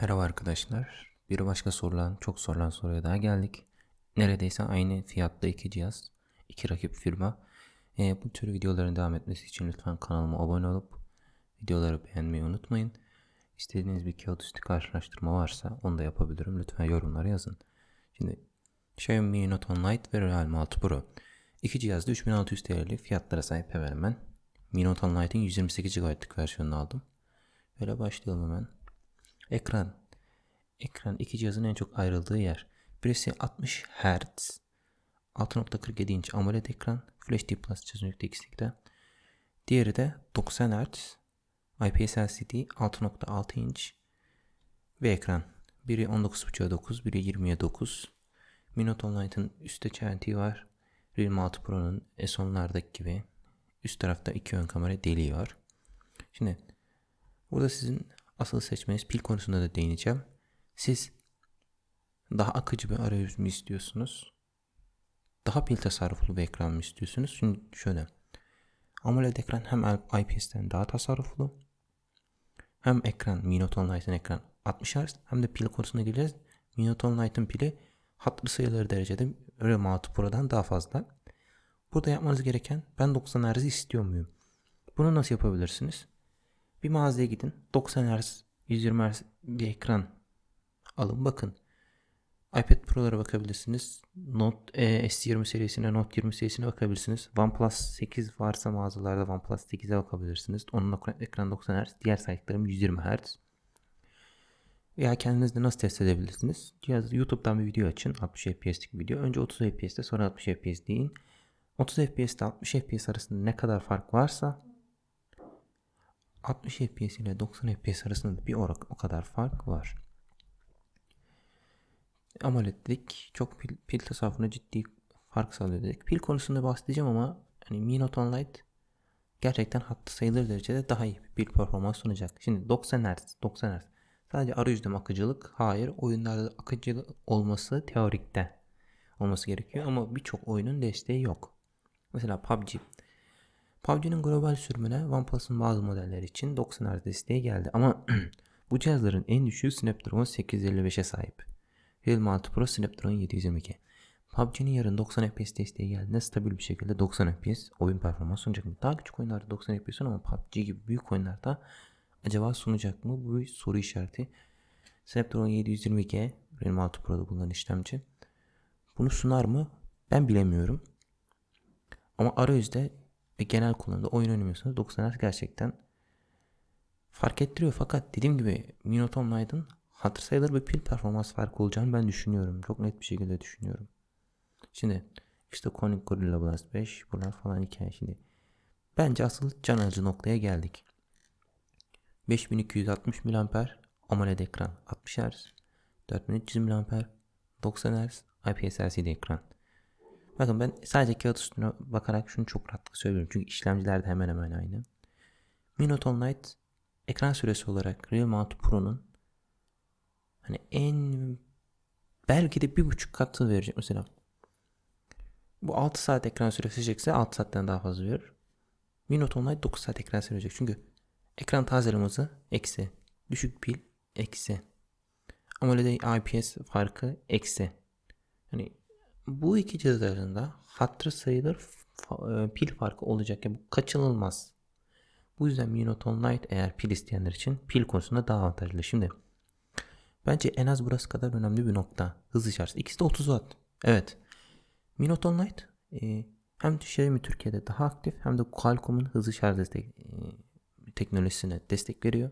Merhaba arkadaşlar. Bir başka sorulan, çok sorulan soruya daha geldik. Neredeyse aynı fiyatta iki cihaz, iki rakip firma. Ee, bu tür videoların devam etmesi için lütfen kanalıma abone olup videoları beğenmeyi unutmayın. İstediğiniz bir kağıt üstü karşılaştırma varsa onu da yapabilirim. Lütfen yorumlara yazın. Şimdi Xiaomi Mi Note 10 Lite ve Realme 6 Pro. İki cihazda 3600 TL'li fiyatlara sahip hemen hemen. Mi Note 10 Lite'in 128 GB'lık versiyonunu aldım. Böyle başlayalım hemen. Ekran. Ekran iki cihazın en çok ayrıldığı yer. Birisi 60 Hz 6.47 inç AMOLED ekran Flash D Plus çözünürlükte x'likte. Diğeri de 90 Hz IPS LCD 6.6 inç ve ekran. Biri 19.5'a 9, biri 20'ye 9. Mi Note Online'ın üstte çentiği var. Realme 6 Pro'nun S10'lardaki gibi üst tarafta iki ön kamera deliği var. Şimdi burada sizin asıl seçmeniz pil konusunda da değineceğim. Siz daha akıcı bir arayüz mü istiyorsunuz? Daha pil tasarruflu bir ekran mı istiyorsunuz? Şimdi şöyle. AMOLED ekran hem IPS'ten daha tasarruflu. Hem ekran Mi Note 10 Lite'ın ekran 60 Hz hem de pil konusuna gireceğiz. Mi Note 10 Lite'ın pili hatırı sayıları derecede Realme 6 Pro'dan daha fazla. Burada yapmanız gereken ben 90 Hz istiyor muyum? Bunu nasıl yapabilirsiniz? Bir mağazaya gidin. 90 Hz, 120 Hz bir ekran alın bakın. iPad Pro'lara bakabilirsiniz. Note e, S20 serisine, Note 20 serisine bakabilirsiniz. OnePlus 8 varsa mağazalarda OnePlus 8'e bakabilirsiniz. Onun ekran 90 Hz, diğer saydıklarım 120 Hz. Veya kendiniz de nasıl test edebilirsiniz? Cihaz YouTube'dan bir video açın. 60 FPS'lik video. Önce 30 FPS'te sonra 60 FPS deyin. 30 FPS'te 60 FPS arasında ne kadar fark varsa 60 FPS ile 90 FPS arasında bir o, o kadar fark var. AMOLED dedik. Çok pil, pil tasarrufuna ciddi fark sağlıyor dedik. Pil konusunda bahsedeceğim ama hani Mi Note 10 Lite gerçekten hatta sayılır derecede daha iyi bir pil performans sunacak. Şimdi 90 Hz, 90 Hz. Sadece arayüzde mi akıcılık? Hayır. Oyunlarda akıcı olması teorikte olması gerekiyor ama birçok oyunun desteği yok. Mesela PUBG. PUBG'nin global sürümüne OnePlus'ın bazı modeller için 90 Hz desteği geldi ama bu cihazların en düşüğü Snapdragon 855'e sahip. Realme 6 Pro Snapdragon 722. PUBG'nin yarın 90 FPS desteği geldiğinde stabil bir şekilde 90 FPS oyun performansı sunacak. Daha küçük oyunlarda 90 FPS ama PUBG gibi büyük oyunlarda acaba sunacak mı? Bu bir soru işareti. Snapdragon 722 Realme 6 Pro'da bulunan işlemci. Bunu sunar mı? Ben bilemiyorum. Ama arayüzde ve genel kullanımda oyun oynamıyorsanız 90 Hz gerçekten fark ettiriyor. Fakat dediğim gibi Mi Note 10 Lite'ın hatır sayılır bir pil performans farkı olacağını ben düşünüyorum. Çok net bir şekilde düşünüyorum. Şimdi işte Corning Gorilla Glass 5 bunlar falan hikaye şimdi. Bence asıl can alıcı noktaya geldik. 5260 mAh AMOLED ekran 60 Hz 4300 mAh 90 Hz IPS LCD ekran. Bakın ben sadece kağıt üstüne bakarak şunu çok rahatlıkla söylüyorum. Çünkü işlemciler de hemen hemen aynı. Mi Note 10 Lite ekran süresi olarak Realme 6 Pro'nun hani en belki de bir buçuk katı verecek mesela. Bu 6 saat ekran süresi verecekse 6 saatten daha fazla verir. Mi Note 10 Lite 9 saat ekran süresi verecek. Çünkü ekran tazeleme eksi. Düşük pil eksi. AMOLED IPS farkı eksi. Hani bu iki cihaz arasında hatırı sayılır pil farkı olacak. Yani bu kaçınılmaz. Bu yüzden Mi Note 10 Lite eğer pil isteyenler için pil konusunda daha avantajlı. Şimdi bence en az burası kadar önemli bir nokta. Hızlı şarj. İkisi de 30 Watt. Evet. Mi Note 10 Lite e, hem Xiaomi Türkiye'de daha aktif hem de Qualcomm'un hızlı şarj destek, e, teknolojisine destek veriyor.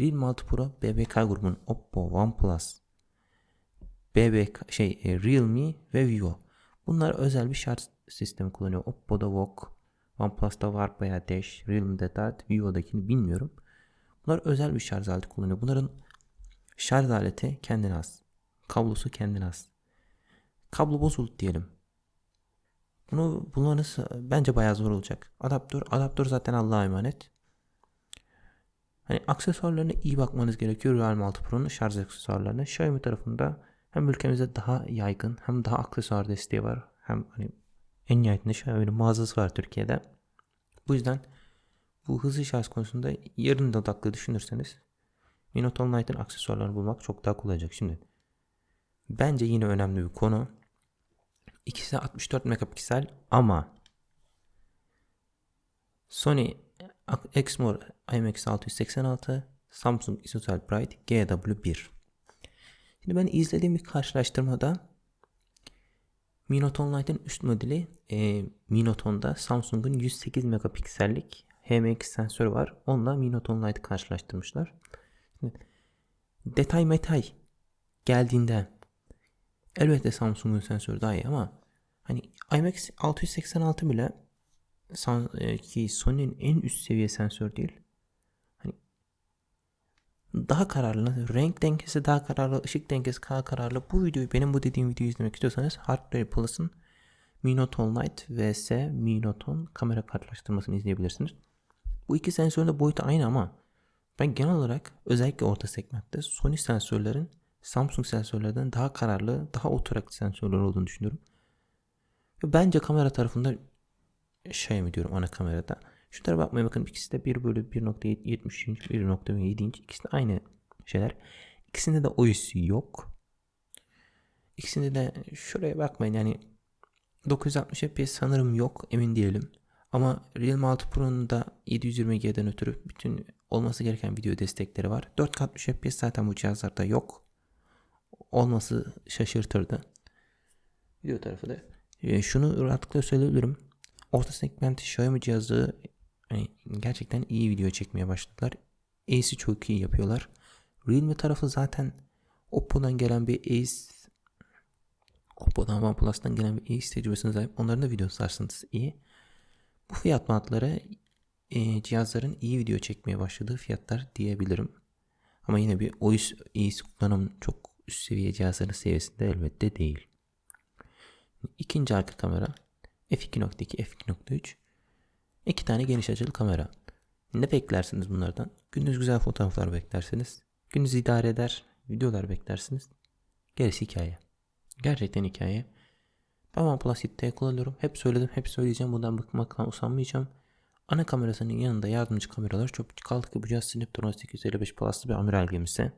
Realme 6 Pro BBK grubunun Oppo, OnePlus, BBK şey e, Realme ve Vivo. Bunlar özel bir şarj sistemi kullanıyor. Oppo'da VOOC, OnePlus'ta Warp veya Dash, Realme'de Dart, Vivo'dakini bilmiyorum. Bunlar özel bir şarj aleti kullanıyor. Bunların şarj aleti kendine az. Kablosu kendine az. Kablo bozuldu diyelim. Bunu bulmanız bence bayağı zor olacak. Adaptör, adaptör zaten Allah'a emanet. Hani aksesuarlarına iyi bakmanız gerekiyor Realme 6 Pro'nun şarj aksesuarlarına. Xiaomi tarafında hem ülkemizde daha yaygın hem daha aksesuar desteği var. Hem hani en nihayetinde Xiaomi'nin mağazası var Türkiye'de. Bu yüzden bu hızlı şarj konusunda yarın da odaklı düşünürseniz Mi Note 10 Lite'ın aksesuarlarını bulmak çok daha kolay olacak. Şimdi bence yine önemli bir konu. İkisi de 64 megapiksel ama Sony Exmor IMX 686 Samsung Isotel Bright GW1 Şimdi ben izlediğim bir karşılaştırmada Mi Note 10 Lite'ın üst modeli e, Mi Note 10'da Samsung'un 108 megapiksellik HMX sensörü var. Onunla Mi Note 10 Lite'ı karşılaştırmışlar. Şimdi, detay metay geldiğinde elbette Samsung'un sensörü daha iyi ama hani IMX 686 bile e, ki Sony'nin en üst seviye sensör değil. Daha kararlı, renk dengesi daha kararlı, ışık dengesi daha kararlı. Bu videoyu benim bu dediğim videoyu izlemek istiyorsanız Hardware Plus'ın Mi Note 10 Lite vs Mi Note 10 kamera karşılaştırmasını izleyebilirsiniz. Bu iki sensörün de boyutu aynı ama ben genel olarak özellikle orta segmentte Sony sensörlerin Samsung sensörlerden daha kararlı, daha oturaklı sensörler olduğunu düşünüyorum. Ve bence kamera tarafında şey mi diyorum ana kamerada. Şu tarafa bakmaya bakın ikisi de 1 bölü 1.73 inç 1.7 inç ikisi de aynı şeyler. İkisinde de OIS yok. İkisinde de şuraya bakmayın yani 960 fps sanırım yok emin değilim. Ama Realme 6 Pro'nun da 720G'den ötürü bütün olması gereken video destekleri var. 4K FPS zaten bu cihazlarda yok. Olması şaşırtırdı. Video tarafı da. E, şunu rahatlıkla söyleyebilirim. Orta segment Xiaomi cihazı hani gerçekten iyi video çekmeye başladılar. Ace'i çok iyi yapıyorlar. Realme tarafı zaten Oppo'dan gelen bir Ace Oppo'dan OnePlus'tan gelen bir Ace tecrübesine sahip. Onların da video sarsıntısı iyi. Bu fiyat bantları e, cihazların iyi video çekmeye başladığı fiyatlar diyebilirim. Ama yine bir OIS, OIS kullanım çok üst seviye cihazların seviyesinde elbette değil. İkinci arka kamera f2.2, f2.3 iki tane geniş açılı kamera. Ne beklersiniz bunlardan? Gündüz güzel fotoğraflar beklersiniz. Gündüz idare eder, videolar beklersiniz. Gerisi hikaye. Gerçekten hikaye. Ben OnePlus 7T kullanıyorum. Hep söyledim, hep söyleyeceğim. Bundan bıkmaktan usanmayacağım. Ana kamerasının yanında yardımcı kameralar çok kaldı ki bu cihaz Snapdragon 855 Plus'lı bir amiral gemisi.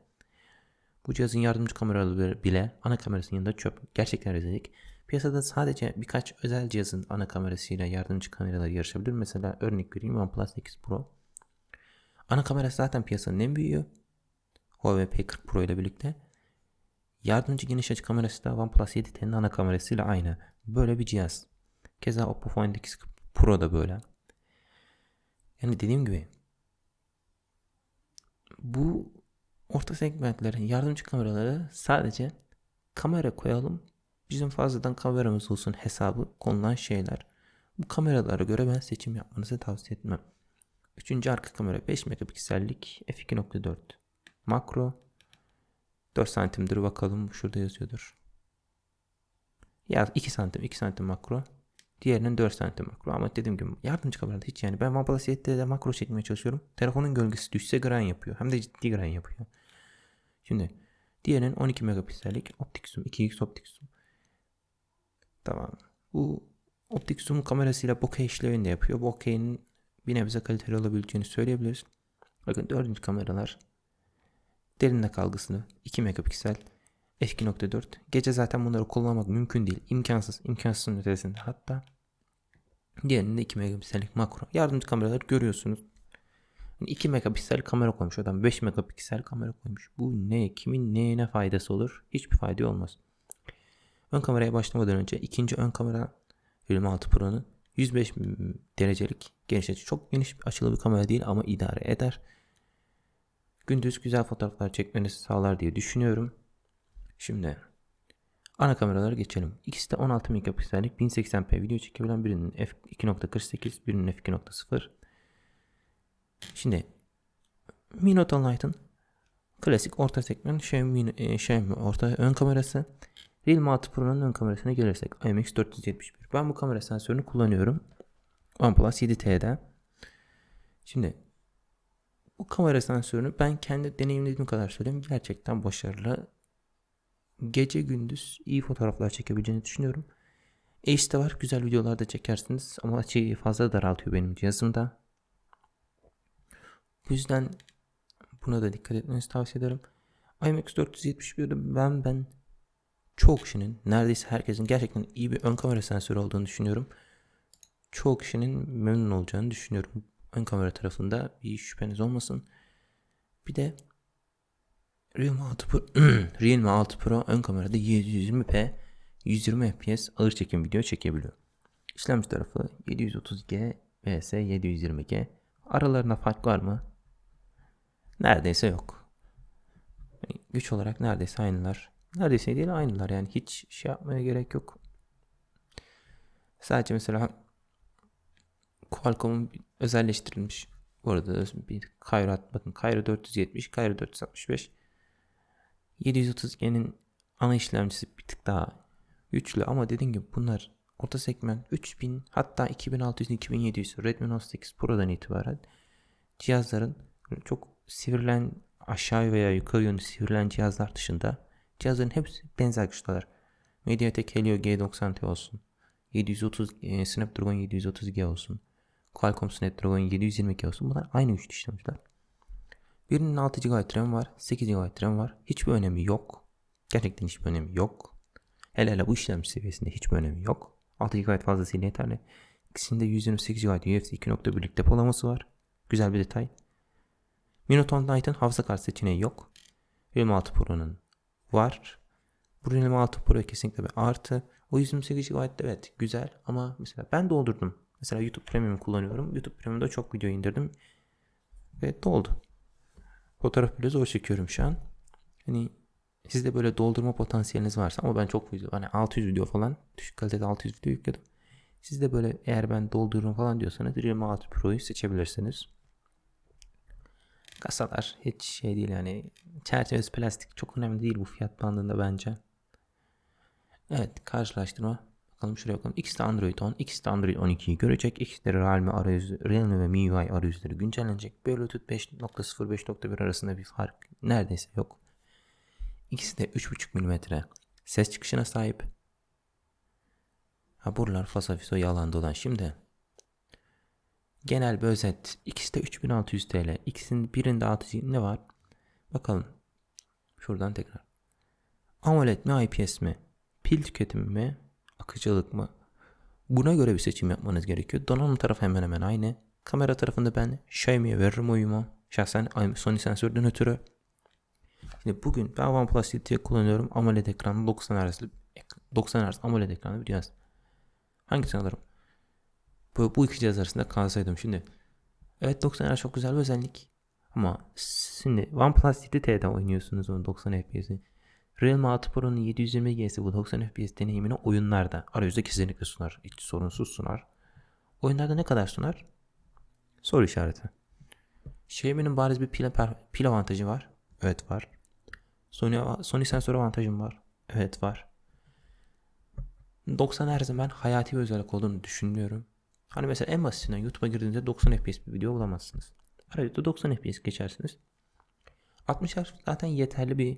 Bu cihazın yardımcı kameraları bile ana kamerasının yanında çöp. Gerçekten rezillik. Piyasada sadece birkaç özel cihazın ana kamerasıyla yardımcı kameralar yarışabilir. Mesela örnek vereyim OnePlus 8 Pro. Ana kamerası zaten piyasanın en büyüğü. Huawei P40 Pro ile birlikte. Yardımcı geniş açı kamerası da OnePlus 7T'nin ana kamerasıyla aynı. Böyle bir cihaz. Keza Oppo Find X Pro da böyle. Yani dediğim gibi bu orta segmentlerin yardımcı kameraları sadece kamera koyalım bizim fazladan kameramız olsun hesabı konulan şeyler. Bu kameralara göre ben seçim yapmanızı tavsiye etmem. Üçüncü arka kamera 5 megapiksellik f2.4 makro 4 santimdir bakalım şurada yazıyordur. Ya 2 santim 2 santim makro diğerinin 4 santim makro ama dediğim gibi yardımcı kamerada hiç yani ben OnePlus 7'de de makro çekmeye çalışıyorum. Telefonun gölgesi düşse gran yapıyor hem de ciddi gran yapıyor. Şimdi diğerinin 12 megapiksellik optik zoom 2x optik zoom Tamam. Bu optik zoom kamerasıyla bokeh işlevini de yapıyor. Bokeh'in bir nebze kaliteli olabileceğini söyleyebiliriz. Bakın dördüncü kameralar derinlik algısını 2 megapiksel f2.4 gece zaten bunları kullanmak mümkün değil. imkansız. imkansızın ötesinde hatta. Diğerinde 2 megapiksellik makro. Yardımcı kameralar görüyorsunuz. 2 megapiksel kamera koymuş adam 5 megapiksel kamera koymuş. Bu ne? Kimin neye ne faydası olur? Hiçbir fayda olmaz. Ön kameraya başlamadan önce ikinci ön kamera Realme 6 Pro'nun 105 derecelik geniş açı. Çok geniş açılı bir kamera değil ama idare eder. Gündüz güzel fotoğraflar çekmenizi sağlar diye düşünüyorum. Şimdi ana kameralara geçelim. İkisi de 16 megapiksellik 1080p video çekebilen birinin f2.48 birinin f2.0. Şimdi Mi Note Lite'ın klasik orta segment Xiaomi, şey, Xiaomi orta ön kamerası Realme 6 Pro'nun ön kamerasına gelirsek IMX471. Ben bu kamera sensörünü kullanıyorum. OnePlus 7T'de. Şimdi bu kamera sensörünü ben kendi deneyimlediğim kadar söyleyeyim. Gerçekten başarılı. Gece gündüz iyi fotoğraflar çekebileceğini düşünüyorum. Ace var. Güzel videolar da çekersiniz. Ama açıyı fazla daraltıyor benim cihazımda. Bu yüzden Buna da dikkat etmenizi tavsiye ederim. IMX 471'de ben ben çoğu kişinin neredeyse herkesin gerçekten iyi bir ön kamera sensörü olduğunu düşünüyorum. Çoğu kişinin memnun olacağını düşünüyorum. Ön kamera tarafında bir şüpheniz olmasın. Bir de Realme 6 Pro, Realme 6 Pro ön kamerada 720p 120 fps ağır çekim video çekebiliyor. İşlemci tarafı 730G vs 720G. Aralarında fark var mı? Neredeyse yok. Güç olarak neredeyse aynılar. Neredeyse değil aynılar. Yani hiç şey yapmaya gerek yok. Sadece mesela Qualcomm'un özelleştirilmiş. Bu arada bir Cairo bakın Cairo 470, Cairo 465 730G'nin ana işlemcisi bir tık daha güçlü ama dediğim gibi bunlar orta segment 3000 hatta 2600 2700 Redmi Note 8 Pro'dan itibaren cihazların çok sivrilen aşağı veya yukarı yönlü sivrilen cihazlar dışında cihazların hepsi benzer güçteler. MediaTek Helio G90T olsun. 730 e, Snapdragon 730G olsun. Qualcomm Snapdragon 720G olsun. Bunlar aynı güçlü işlemciler. Birinin 6 GB RAM var, 8 GB RAM var. Hiçbir önemi yok. Gerçekten hiçbir önemi yok. Hele hele bu işlemci seviyesinde hiçbir önemi yok. 6 GB fazlasıyla yeterli. İkisinde 128 GB UFC 2.1'lik depolaması var. Güzel bir detay. Minoton Lite'ın hafıza kart seçeneği yok. Realme 6 Pro'nun var. Realme 6 Pro kesinlikle bir artı. O 128 GB evet güzel ama mesela ben doldurdum. Mesela YouTube Premium kullanıyorum. YouTube Premium'da çok video indirdim. Ve doldu. Fotoğraf bile zor çekiyorum şu an. Hani sizde böyle doldurma potansiyeliniz varsa ama ben çok video hani 600 video falan düşük kalitede 600 video yükledim. Siz de böyle eğer ben doldururum falan diyorsanız Realme 6 Pro'yu seçebilirsiniz. Kasalar hiç şey değil yani çerçevesi plastik çok önemli değil bu fiyat bandında bence. Evet karşılaştırma. Bakalım şuraya bakalım. X'de Android 10, X'de Android 12'yi görecek. X'de Realme arayüzü, Realme ve MIUI arayüzleri güncellenecek. Bluetooth 5.0 5.1 arasında bir fark neredeyse yok. İkisi de 3.5 mm ses çıkışına sahip. Ha buralar fasafiso yalan dolan. Şimdi genel bir özet. İkisi de 3600 TL. İkisinin birinde 6 ne var? Bakalım. Şuradan tekrar. AMOLED mi IPS mi? Pil tüketimi mi? Akıcılık mı? Buna göre bir seçim yapmanız gerekiyor. Donanım tarafı hemen hemen aynı. Kamera tarafında ben Xiaomi'ye veririm oyumu. Şahsen Sony sensörden ötürü. Şimdi bugün ben OnePlus 7 kullanıyorum. AMOLED ekranlı 90 Hz 90 Hz AMOLED ekranlı bir cihaz. Hangisini alırım? Bu, bu iki cihaz arasında kalsaydım şimdi. Evet 90 Hz çok güzel bir özellik. Ama şimdi OnePlus 7T'de oynuyorsunuz onu 90 FPS'i. Realme 6 Pro'nun 720 G'si bu 90 FPS deneyimini oyunlarda arayüzde kesinlikle sunar. Hiç sorunsuz sunar. Oyunlarda ne kadar sunar? Soru işareti. Xiaomi'nin bariz bir pil, pil avantajı var. Evet var. Sony, Sony sensör avantajım var. Evet var. 90 Hz'in ben hayati bir özellik olduğunu düşünmüyorum. Hani mesela en basitinden YouTube'a girdiğinizde 90 FPS bir video bulamazsınız. Arada 90 FPS geçersiniz. 60 Hz zaten yeterli bir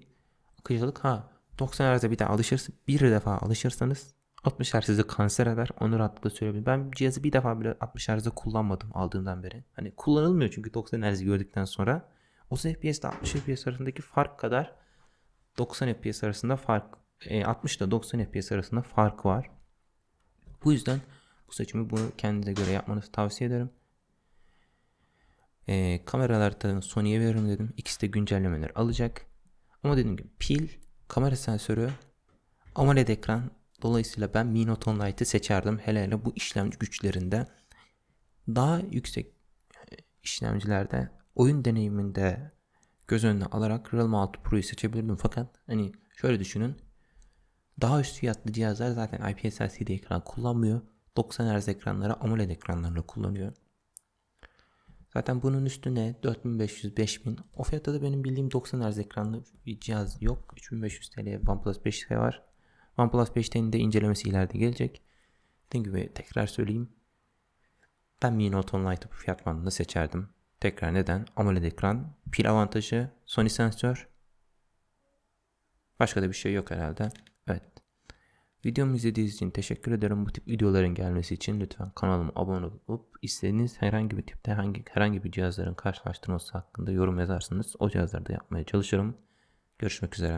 akıcılık. Ha 90 Hz'e bir daha alışırsın. Bir defa alışırsanız 60 Hz sizi kanser eder. Onu rahatlıkla söyleyebilirim. Ben cihazı bir defa bile 60 Hz'de kullanmadım aldığımdan beri. Hani kullanılmıyor çünkü 90 Hz gördükten sonra. 30 FPS ile 60 FPS arasındaki fark kadar 90 FPS arasında fark e, 60 ile 90 FPS arasında fark var. Bu yüzden bu seçimi bunu kendinize göre yapmanızı tavsiye ederim. E, kameralardan Sony'ye veririm dedim. İkisi de güncellemeler alacak. Ama dediğim gibi pil, kamera sensörü, AMOLED ekran. Dolayısıyla ben Mi Note 10 Lite'ı seçerdim. Hele hele bu işlemci güçlerinde. Daha yüksek e, işlemcilerde oyun deneyiminde göz önüne alarak Realme 6 Pro'yu seçebilirdim. Fakat hani şöyle düşünün. Daha üst fiyatlı cihazlar zaten IPS LCD ekran kullanmıyor. 90 Hz ekranları AMOLED ekranlarla kullanıyor. Zaten bunun üstüne 4500-5000 o fiyatta da benim bildiğim 90 Hz ekranlı bir cihaz yok. 3500 TL OnePlus 5T var. OnePlus 5T'nin de incelemesi ileride gelecek. Dediğim gibi tekrar söyleyeyim. Ben Mi Note 10 Lite'ı fiyat bandında seçerdim. Tekrar neden? AMOLED ekran, pil avantajı, Sony sensör. Başka da bir şey yok herhalde. Videomu izlediğiniz için teşekkür ederim. Bu tip videoların gelmesi için lütfen kanalıma abone olup istediğiniz herhangi bir tipte hangi herhangi bir cihazların karşılaştırması hakkında yorum yazarsınız. O cihazlarda yapmaya çalışırım. Görüşmek üzere.